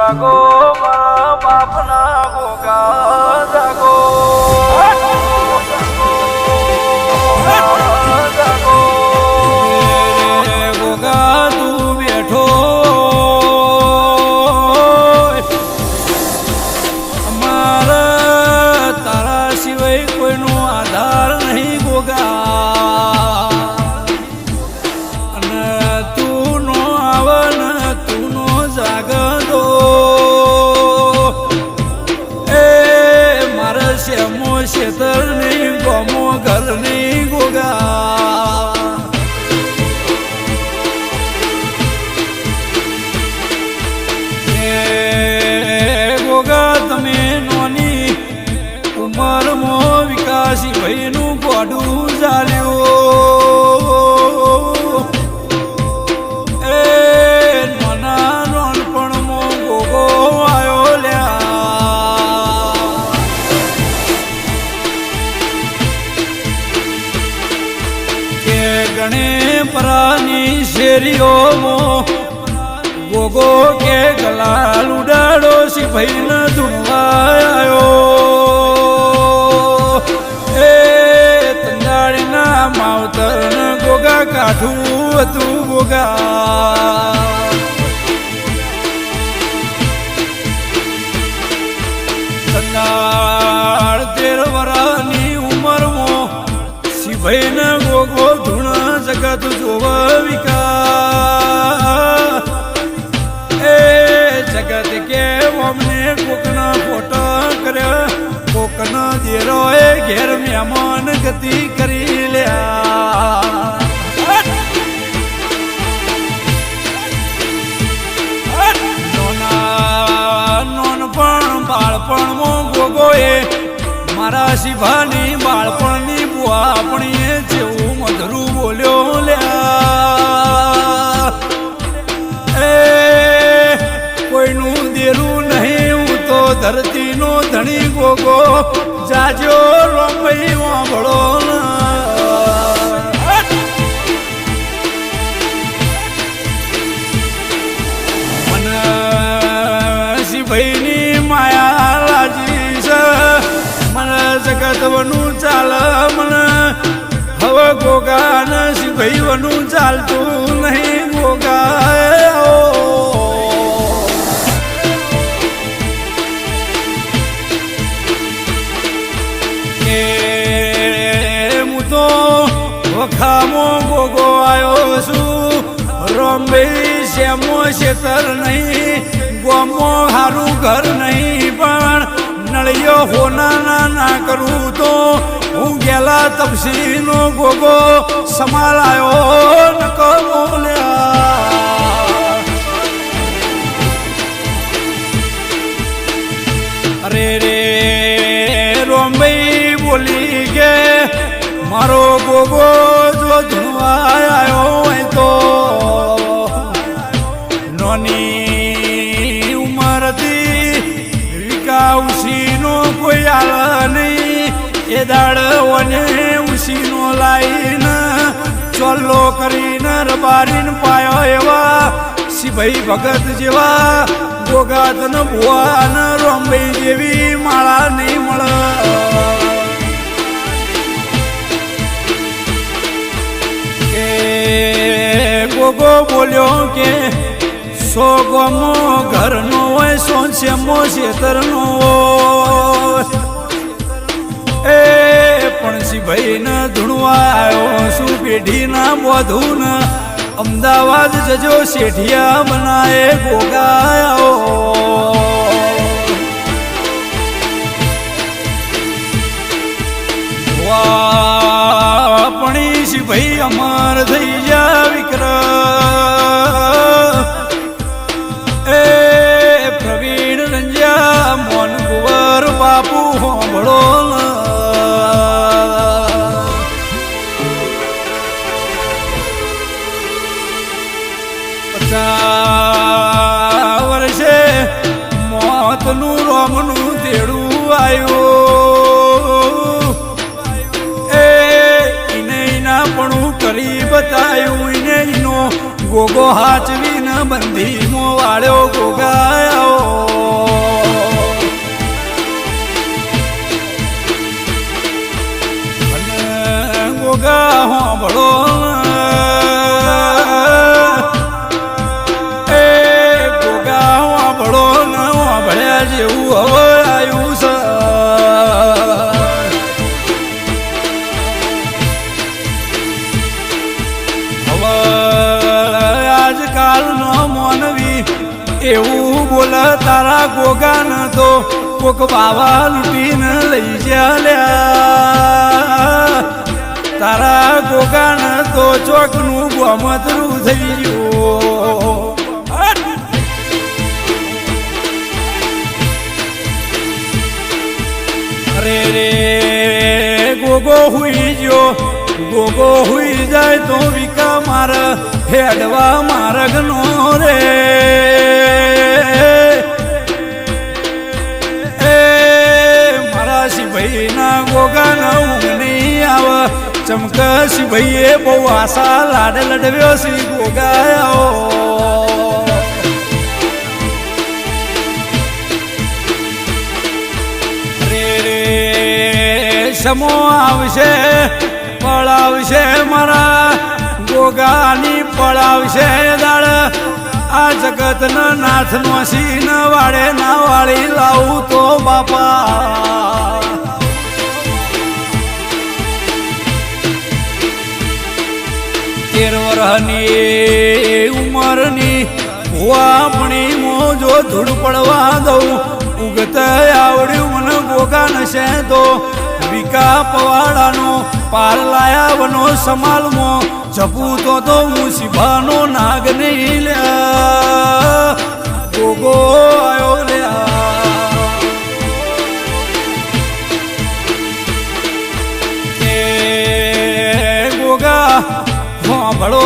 જાગો મારા ગોડું ચાલ્યું એ નાના નાનપણમાં ગોગો આવ્યો લ્યા. કે ગણે પરાની શેરીઓમાં ગોગો કે ગલાલ ઉડાડો સિપાઈ ન ધૂણવાયો એ ગોગા કાઠું હતું ગોગા તંજાડ તેર વરાની ઉંમરમાં સિભાઈ ને ગોગો ધૂણ જગત જોવા વિકા એ જગત કે અમને કોકના ફોટા કર્યા, કોકના દેરો એ ઘેર મહેમાન ગતિ કરી લ્યા. ગોગોએ મારા શિવાની બાળપણની બુઆપણીએ જેવું મધરું બોલ્યો લ્યા. એ, કોઈનું દેરું નહીં, હું તો ધરતીનો ધણી ગોગો જાજો રોમઈ ને વનું ચાલતું નહીં ગોગા કે હું તો વખામો ગોગો આવ્યો છું. રોમ્બે શ્યામો શેતર નહીં, ગોમો હારું ઘર નહીં, પણ નળિયો હોના ના કરું તો હું ગેલા તપસીનો ગોગો સમાલાયો ન બોલ્યા. અરે રે રોમઈ બોલી કે મારો ગોગો જો ધૂણવા આવ્યો હોય તો એ દાડવને ઉશીનો લાઈને ચોલ્લો કરીને રબારીન પાયો એવા સિભાઈ ભગત જેવા ગોગાતન ભુવાન રોંબઈ જેવી માળા નહીં મળે. ગોગો બોલ્યો કે સો ગમો ઘરનો હોય સો છે મો છેતરનો હોય. એ પણ સિભાઈ ન ધૂણવા આવ્યો શું પેઢી ના બોધું ન. અમદાવાદ જજો શેઠિયા બનાએ ગોગાયો. પણ ભાઈ અમાર થઈ જા વિક્ર ગોગો હાચવી ન બંધી મો વાળ્યો ગોગાયો. ગોગા હોંભળો કોક બાવા લૂંટીને લઈ જ્યાં તારા ગોગાન તો ચોકનું ગોમતરું થઈ ગયું. અરે રે, ગોગો હુઈ ગયો. ગોગો હુઈ જાય તો વિકા માર, હેડવા માર્ગનો રે. સિભાઈના ઉગની આવે. ચમક સિભાઈએ બહુ આશા, લાડ લડવ્યો સી ગોગાયો સમો આવશે પળાવશે મારા. ગોગાની પળાવશે દાળ. આ જગતનો નાથનો સીન વાળે ના વાળી લાવું તો બાપા. તેર વરહની ઉંમરની આપણી મોજો ધૂળ પડવા દઉં. ઉગત આવડ્યું મને ગોગા નશે તો વિકા પવાડાનો પાર લાયા વનો સમાલમો. જપું તો તો હું શિભાનો નાગ નહીં લ્યા. ગોગો આવ્યો લ્યા. હોંભળો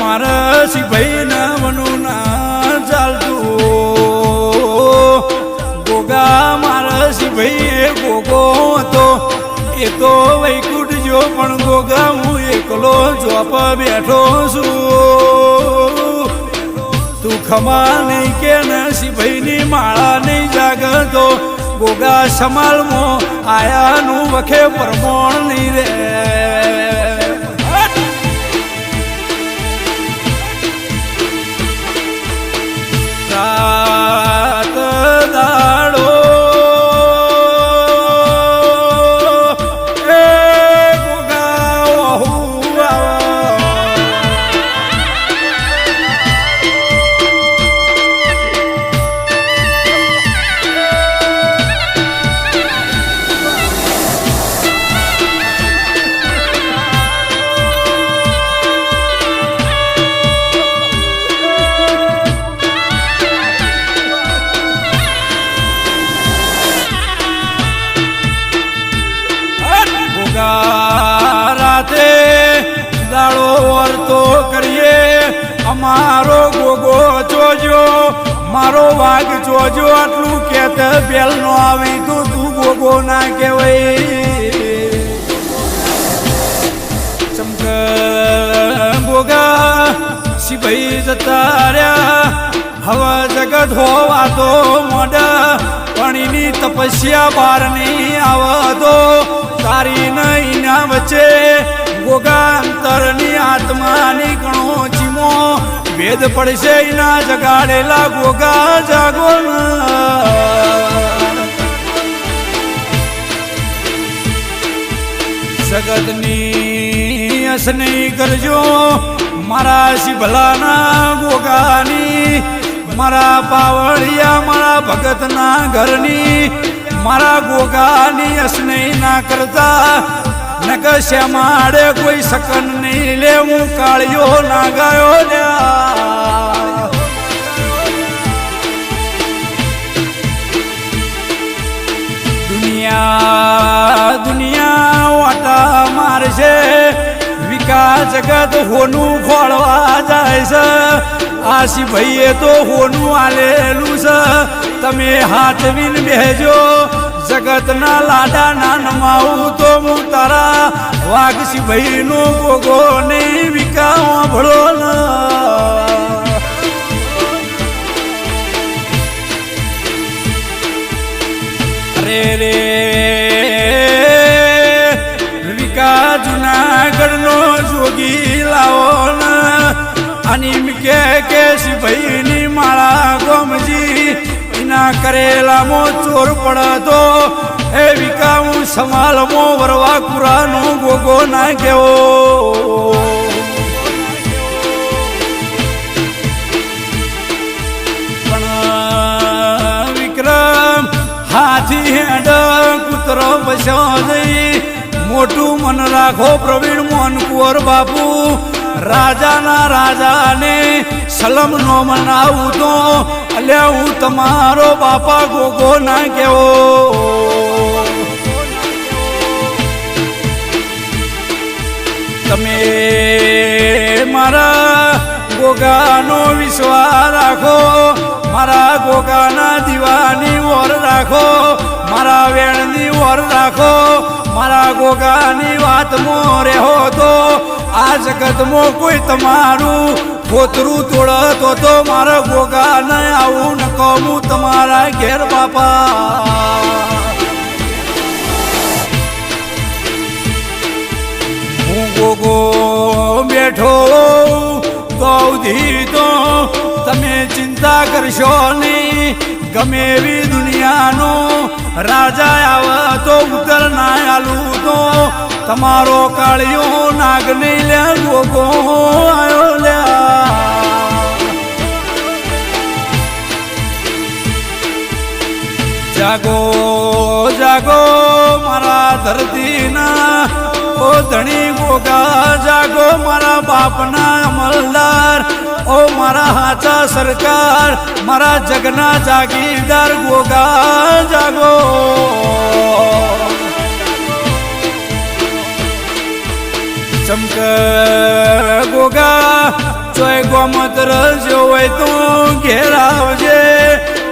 મારા સિભાઈ ના મનું ના ચાલતું ગોગા મારા સિભાઈ એ ગોગો હતો, એ તો વૈકુટ જો, પણ ગોગા હું એકલો જોપ બેઠો છું. તું ખમા નહીં કે નસીભાઈની માળા નહીં જાગતો ગોગા સમાલમો આયાનું વખે પરમોણ નહીં રે. અમારો ગોગો જોજો મારો વાઘ જોજો આટલું કેત બેલ નો આવી તો તું ગોગો ના કહેવાય. ચમક ગોગા સિભાઈ જતા રહ્યા. હવે જગત હોવા તો મોડા પાણીની તપસ્યા બાર આવા આવતો તારી નહીં ના વચ્ચે ગોગા આત્મા આત્માની ગણો ચીમો ભેદ પડશે ના જગાડેલા ગોગા જાગો જગતની અસની કરજો, મારા શિભલાના ગોગાની, મારા પાવળિયા, મારા ભગતના ઘરની, મારા ગોગાની અસનઈ ના કરતા નક શ્યામાડે કોઈ સકન નહીં લેવું કાળિયો ના ગાયો દુનિયા દુનિયા વાટા મારશે. વિકાસ જગત હોનું ખોળવા જાય છે. આશી ભાઈએ તો હોનું આલેલું છે. તમે હાથ વિન બેહજો, જગતના લાડા ના નમાવું તો હું તારા વાઘસી ભાઈનો ગોગો નહીં વિકાવા ભળો ન. રે રે, વિકા જુનાગઢ નો જોગી લાવો કે કે ભાઈની માળા ગોમજી. એના કરેલામાં ચોર પડતો. એ વિકાઉ સમાલમો વરવા કુરાનો ગોગો ના કેવો. વિક્રમ હાથી હેડ કૂતરો બસ્યો જઈ. મોટું મન રાખો પ્રવીણ મોહનકુંવર બાપુ. રાજાના રાજાને સલમ નો મનાવું તો અલે હું તમારો બાપા ગોગો ના કેવો. તમે મારા ગોગાનો વિશ્વાસ રાખો, મારા ગોગાના દીવાની ઓર રાખો, મારા વેણની ઓર રાખો, મારા ગોગાની વાત મો તો આ જગતમાં કોઈ તમારું ખોતરું તોડતો તો મારા ગોગા ને આવું ન કહું તમારા ઘેર બાપા. હું ગોગો બેઠો ગૌધી તો તમે ચિંતા કરશો નહીં. ગમે એવી દુનિયાનો રાજા આવે તો ઉતર ના આલું તો. તમારો કાળિયો નાગ નહીં લે ગોગો આયો જાગો જાગો મારા ધરતીના. ઓ ધણી ગોગા, જાગો મારા બાપના અમલદાર. મારા હાચા સરકાર, મારા જગના જાગીરદાર ગોગા જાગો. ચમક ગોગા, ચોય ગોમત્ર જોવે તું ઘેર આવજે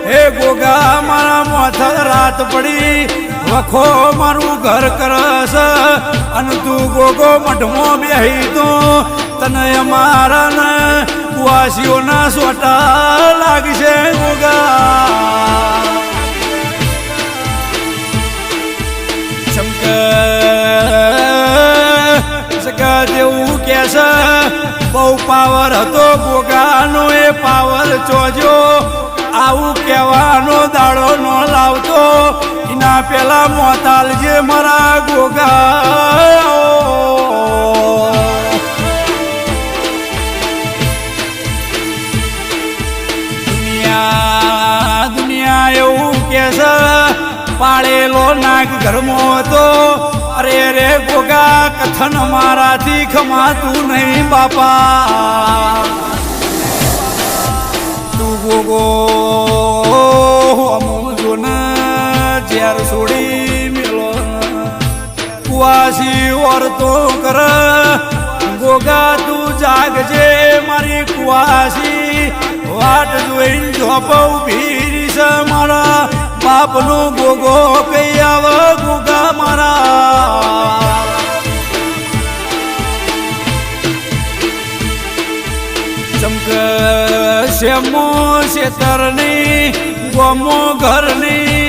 હે ગોગા, મારા માથા રાત પડી, વખો મારું ઘર કરસ. અને તું ગોગો મઢમો બેહી તું તને અમારા કુવાસીઓના સોટા લાગશે ગોગા ચમક જેવું કે છે, બહુ પાવર હતો ગોગાનો એ પાવર ચોજો. આવું કહેવાનો દાડો ન લાવતો. એના પેલા મોતાલ જે મારા ગોગા. પાળેલો નાગ ધર્મો હતો. અરે રે ગોગા, કથન મારાથી ખમાતું નહીં, બાપા. તું ગોગો અમુક જોને ઝેર છોડી મેલો. કુવાસી ઓરતો કર, ગોગા, તું જાગજે મારી કુવાસી. વાટ જોઈ જોપ ઊભી મારા બાપનો ગોગો કઈ ગુગા મારા. ચમક શ્યામો શેતરની ગોમો ઘરની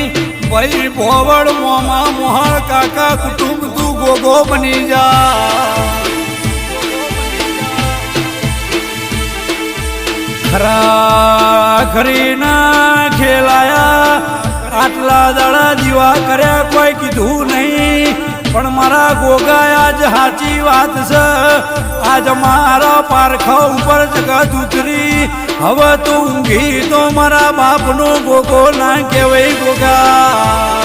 ભાઈ ભોવડ મોમા મોહળ કાકા કુટુંબ તું ગોગો બની જા. ખરા ખરીના ખેલાયા આટલા દાડા દીવા કર્યા કોઈ કીધું નહીં. પણ મારા ગોગા આજ સાચી વાત છે. આજ મારા પારખા ઉપર જગત ઉતરી. હવે તું ઊંઘી તો મારા બાપનો ગોગો ના કહેવાય ગોગા.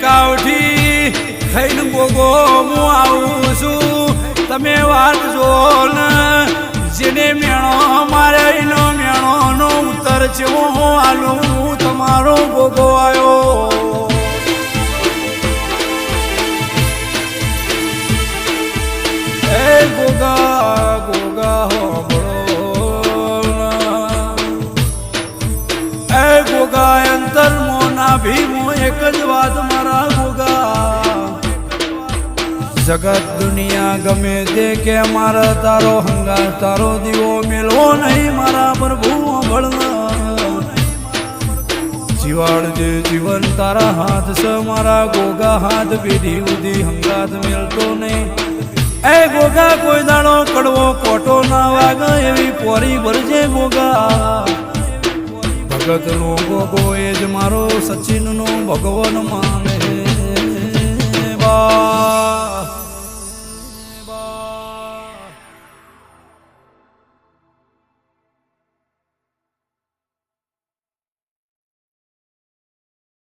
કાવઠી ખાઈને ગોગો હું આવું છું. તમે વાત જો ને. જેને મેણો મારે એનો મેણો નો ઉત્તર છે હું આલું તમારો ગોગો તારો હંગાર, તારો દીવો મેળવો નહીં મારા પ્રભુ જીવાડ જે જીવન તારા હાથ સ, મારા ગોગા હાથ પેઢી ઉધી હંગાત મેળતો નહીં. એ ગોગા, કોઈ દાણો કડવો કોટો ના વાગ, એવી પોરી ભરજે ગોગા જગતનો ગોગો એ જ મારો સચિનનો ભગવાન માને. બા.